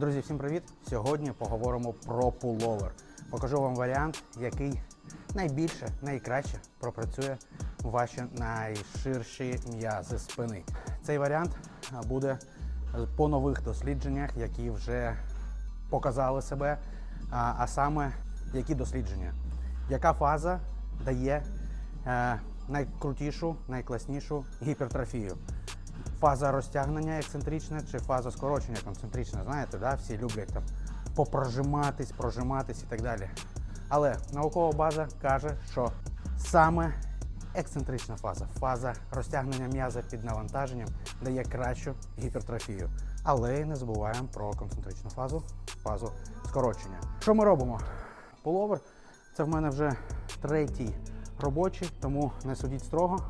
Друзі, всім привіт! Сьогодні поговоримо про пуловер. Покажу вам варіант, який найбільше, найкраще пропрацює ваші найширші м'язи спини. Цей варіант буде по нових дослідженнях, які вже показали себе. А, а саме які дослідження? Яка фаза дає е, найкрутішу, найкласнішу гіпертрофію? Фаза розтягнення ексцентрична чи фаза скорочення концентрична. Знаєте, да? всі люблять там попрожиматись, прожиматись і так далі. Але наукова база каже, що саме ексцентрична фаза, фаза розтягнення м'яза під навантаженням дає кращу гіпертрофію. Але не забуваємо про концентричну фазу, фазу скорочення. Що ми робимо? Пуловер це в мене вже третій робочий, тому не судіть строго.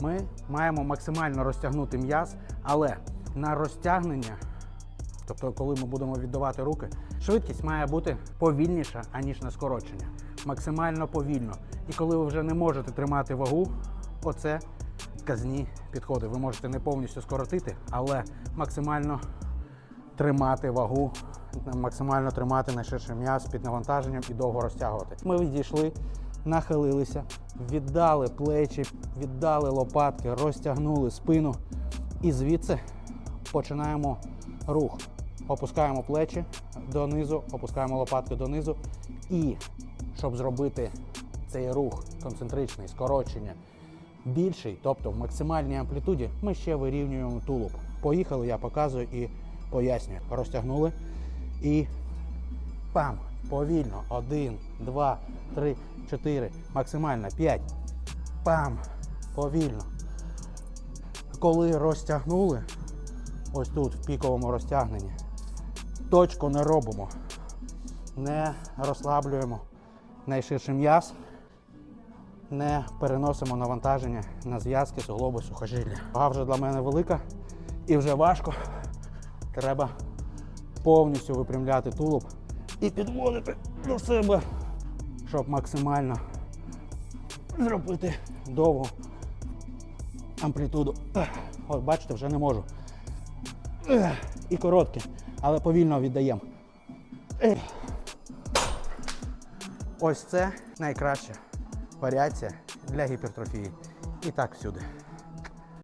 Ми маємо максимально розтягнути м'яз, але на розтягнення, тобто коли ми будемо віддавати руки, швидкість має бути повільніша, аніж на скорочення. Максимально повільно. І коли ви вже не можете тримати вагу, оце казні підходи. Ви можете не повністю скоротити, але максимально тримати вагу, максимально тримати найширший м'яз під навантаженням і довго розтягувати. Ми відійшли, нахилилися, віддали плечі, віддали лопатки, розтягнули спину і звідси починаємо рух. Опускаємо плечі донизу, опускаємо лопатки донизу. І щоб зробити цей рух концентричний, скорочення більший, тобто в максимальній амплітуді, ми ще вирівнюємо тулуб. Поїхали, я показую і пояснюю. Розтягнули і пам. Повільно. Один, два, три, чотири. Максимально п'ять. Пам. Повільно. Коли розтягнули, ось тут, в піковому розтягненні, точку не робимо. Не розслаблюємо найширший м'яз, не переносимо навантаження на зв'язки, суглоби, сухожилля. Вага вже для мене велика і вже важко. Треба повністю випрямляти тулуб і підводити до себе, щоб максимально зробити довгу амплітуду. От бачите, вже не можу. І коротке, але повільно віддаємо. Ось це найкраща варіація для гіпертрофії. І так всюди.